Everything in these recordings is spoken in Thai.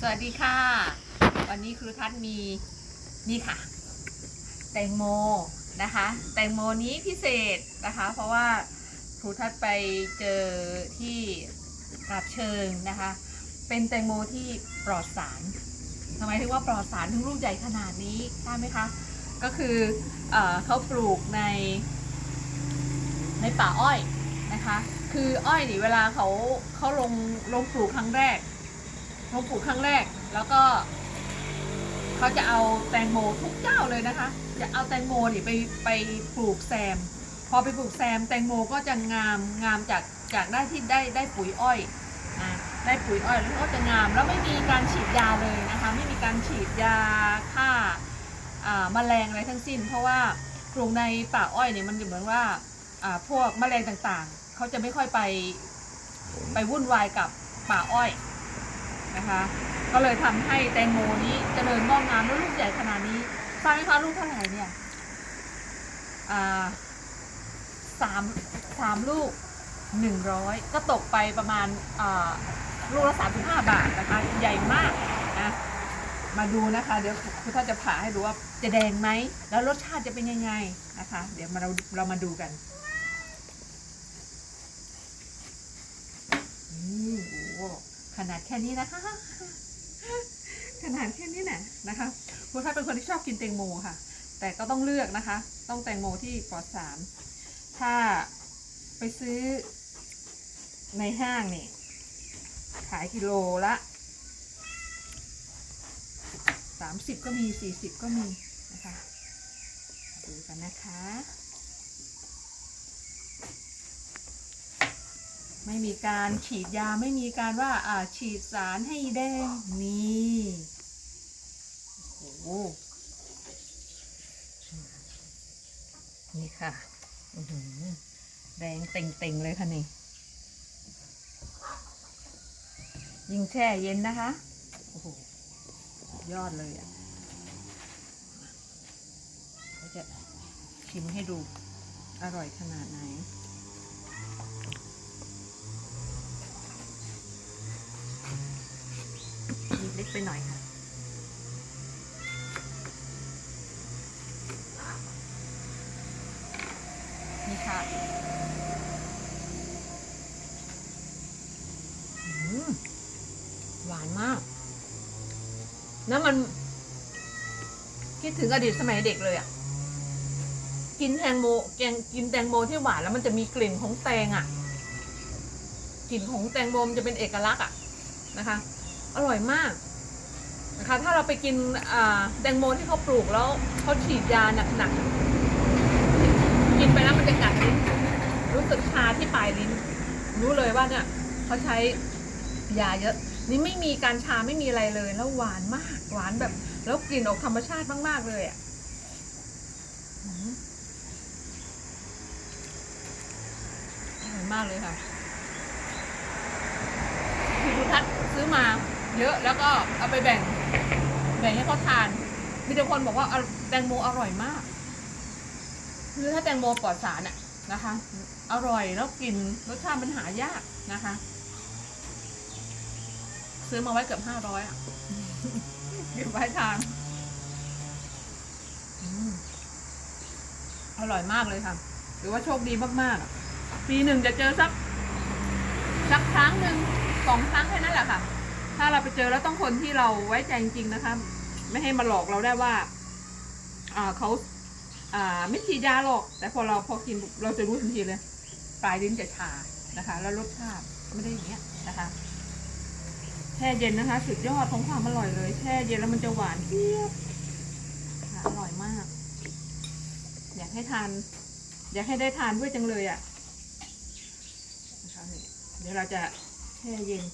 สวัสดีค่ะ วันนี้ครูทัศน์มีนี่ค่ะ แตงโมนะคะ แตงโมนี้พิเศษนะคะ เพราะว่าครูทัศน์ไปเจอที่กราบเชิงนะคะ เป็นแตงโมที่ปลอดสารทำไมถึงว่าปลอดสารถึงลูกใหญ่ขนาดนี้ทราบไหมคะ ก็คือเออเขาปลูกใน ในป่าอ้อยนะคะ คืออ้อยนี่เวลาเขาเขาลงลงปลูกครั้งแรก ลงปลูกครั้งแรก แล้วก็เขาจะเอาแตงโมทุกเจ้าเลยนะคะ จะเอาแตงโมนี่ไปไปปลูกแซม พอไปปลูกแซมแตงโมก็จะงามงามจากจากได้ที่ได้ได้ปุ๋ยอ้อยนะได้ปุ๋ยอ้อยแล้วก็จะงามแล้วไม่มีการฉีดยาเลยนะคะ ไม่มีการฉีดยาฆ่าอ่าแมลงอะไรทั้งสิ้น เพราะว่าปลูกในป่าอ้อยเนี่ยมันเหมือนว่าอ่าพวกแมลงต่างๆเขาจะไม่ค่อยไปไปวุ่นวายกับป่าอ้อย นะคะ ก็เลยทำให้แตงโมนี้เจริญงอกงามแล้วลูกใหญ่ขนาดนี้ทราบไหมคะลูกเท่าไหร่เนี่ยอ่าสามสามลูกหนึ่งร้อยก็ตกไปประมาณอ่าลูกละสามสิบห้าบาทนะคะ ใหญ่มากนะมาดูนะคะ เดี๋ยวคุณท่านจะผ่าให้ดูว่าจะแดงไหม แล้วรสชาติจะเป็นยังไงนะคะ เดี๋ยวมาเราเรามาดูกันอืมโอ้ ขนาดแค่นี้นะคะ ขนาดแค่นี้น่ะนะคะครูทัศน์เป็นคนที่ชอบกินแตงโมค่ะ แต่ก็ต้องเลือกนะคะ ต้องแตงโมที่ปลอดสาร ถ้าไปซื้อในห้างนี่ ขายกิโลละสามสิบก็มีสี่สิบก็มีนะคะ ดูกันนะคะ ไม่มีการฉีดยาไม่มีการว่าอ่าฉีดสารให้แดงนี่โอ้โหนี่ค่ะอื้อหือแดงเต่งๆเลยค่ะนี่ยิงแช่เย็นนะคะโอ้โหยอดเลยอะเราจะชิมให้ดูอร่อยขนาดไหน เล็กไปหน่อยค่ะ นี่ค่ะอืมหวานมาก แล้วมัน คิดถึงอดีตสมัยเด็กเลยอะ่ะ กินแตงโมแกงกินแตงโมที่หวานแล้วมันจะมีกลิ่นของแตงอะ่ะ กลิ่นของแตงโมมันจะเป็นเอกลักษณ์อะนะคะ อร่อยมากนะคะถ้าเราไปกินแตงโมที่เขาปลูกแล้วเขาฉีดยาหนักๆ กินไปแล้วมันจะกัดลิ้นรู้สึกชาที่ปลายลิ้น รู้เลยว่าเนี่ยเขาใช้ยาเยอะ นี่ไม่มีการชาไม่มีอะไรเลยแล้วหวานมากหวานแบบ แล้วกลิ่นออกธรรมชาติมากๆเลยอะอร่อยมากเลยค่ะพี่พุทัศน์ซื้อมา เยอะแล้วก็เอาไปแบ่ง แบ่งให้เขาทาน มีแต่คนบอกว่าแตงโมอร่อยมากคือถ้าแตงโมปลอดสารอะนะคะ อร่อยแล้วกลินรสชาติมันหายากนะคะ ซื้อมาไว้เกือบห้าร้อยอะเก็บไว้ทานอร่อยมากเลยค่ะ หรือว่าโชคดีมากๆ ปีหนึ่งจะเจอสัก สักครั้งหนึ่งสองครั้งแค่นั้นแหละค่ะ ถ้าเราไปเจอแล้วต้องคนที่เราไว้ใจจริงๆนะคะ ไม่ให้มาหลอกเราได้ว่าอ่าเขาอ่าไม่ฉีดยาหรอก แต่พอเราพอกินเราจะรู้ทันทีเลย ปลายลิ้นจะชานะคะ แล้วรสชาติไม่ได้อย่างเงี้ยนะคะแช่เย็นนะคะ สุดยอดของความอร่อยเลยแช่เย็นแล้วมันจะหวานเจี๊ยบอร่อยมาก อยากให้ทาน อยากให้ได้ทานด้วยจังเลยอะนะคะเดี๋ยวเราจะแช่เย็น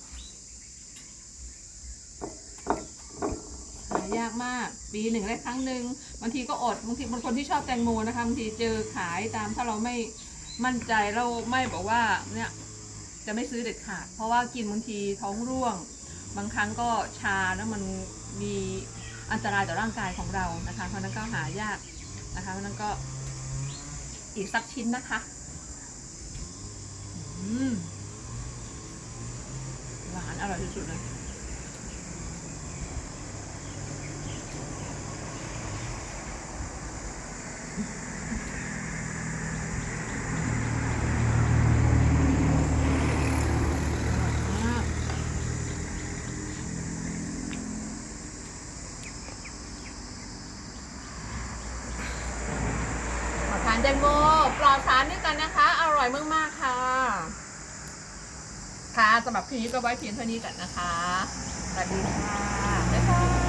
หา ยากมาก ปีหนึ่งได้ครั้งหนึ่งบางทีก็อดบางทีบางคนที่ชอบแตงโมนะคะบางทีเจอขายตามถ้าเราไม่มั่นใจเราไม่บอกว่าเนี่ยจะไม่ซื้อเด็ดขาดเพราะว่ากินบางทีท้องร่วง บางครั้งก็ชาแล้วมันมีอันตรายต่อร่างกายของเรานะคะเพราะนั้นก็หายากนะคะเพราะนั้นก็อีกสักชิ้นนะคะอืมหวานอร่อยสุดเลย แตงโมปลอดสารด้วยกันนะคะ อร่อยมากๆค่ะ ค่ะสำหรับคลิปนี้ก็ไว้เพียงเท่านี้กันนะคะสวัสดีค่ะบ๊ายบาย